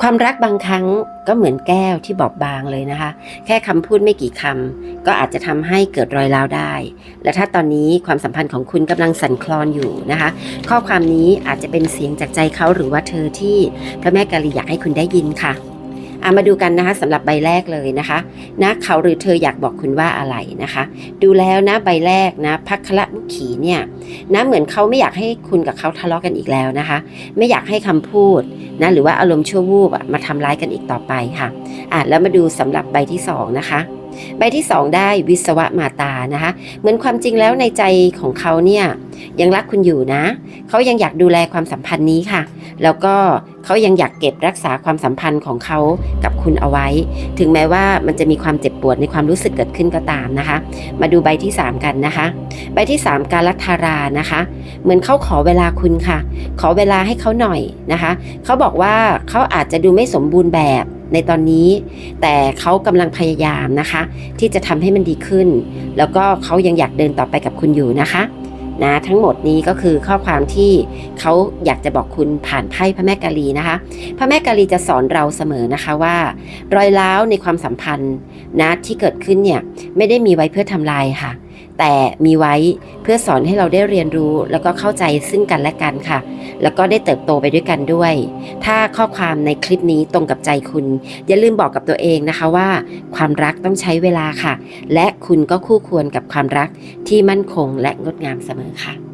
ความรักบางครั้งก็เหมือนแก้วที่บอบบางเลยนะคะ แค่คำพูดไม่กี่คำก็อาจจะทำให้เกิดรอยร้าวได้ และถ้าตอนนี้ความสัมพันธ์ของคุณกำลังสั่นคลอนอยู่นะคะ ข้อความนี้อาจจะเป็นเสียงจากใจเขาหรือว่าเธอที่พระแม่กาลีอยากให้คุณได้ยินค่ะ อามาดูกันนะคะสำหรับใบแรกเลยนะคะนะเขาหรือเธออยากบอกคุณว่าอะไรนะคะ ดูแล้วนะใบแรกนะพักละมุขีเนี่ยนะเหมือนเขาไม่อยากให้คุณกับเขาทะเลาะกันอีกแล้วนะคะ ไม่อยากให้คำพูดนะหรือว่าอารมณ์ชั่ววูบอะมาทำร้ายกันอีกต่อไปค่ะอะแล้วมาดูสำหรับใบที่สองนะคะใบที่สองได้วิศวะมาตานะคะ เหมือนความจริงแล้วในใจของเขาเนี่ยยังรักคุณอยู่นะ เขายังอยากดูแลความสัมพันธ์นี้ค่ะ แล้วก็เขายังอยากเก็บรักษาความสัมพันธ์ของเขากับคุณเอาไว้ ถึงแม้ว่ามันจะมีความเจ็บปวดในความรู้สึกเกิดขึ้นก็ตามนะคะ มาดูใบที่สามกันนะคะ ใบที่สามการลัทารานะคะ เหมือนเขาขอเวลาคุณค่ะ ขอเวลาให้เขาหน่อยนะคะ เขาบอกว่าเขาอาจจะดูไม่สมบูรณ์แบบ ในตอนนี้ แต่เขากำลังพยายามนะคะ ที่จะทำให้มันดีขึ้น แล้วก็เขายังอยากเดินต่อไปกับคุณอยู่นะคะนะทั้งหมดนี้ก็คือข้อความที่เขาอยากจะบอกคุณผ่านไพ่พระแม่กาลีนะคะ พระแม่กาลีจะสอนเราเสมอนะคะว่า รอยร้าวในความสัมพันธ์นะที่เกิดขึ้นเนี่ยไม่ได้มีไว้เพื่อทำลายค่ะแต่มีไว้เพื่อสอนให้เราได้เรียนรู้แล้วก็เข้าใจซึ่งกันและกันค่ะ แล้วก็ได้เติบโตไปด้วยกันด้วย ถ้าข้อความในคลิปนี้ตรงกับใจคุณ อย่าลืมบอกกับตัวเองนะคะว่า ความรักต้องใช้เวลาค่ะ และคุณก็คู่ควรกับความรักที่มั่นคงและงดงามเสมอค่ะ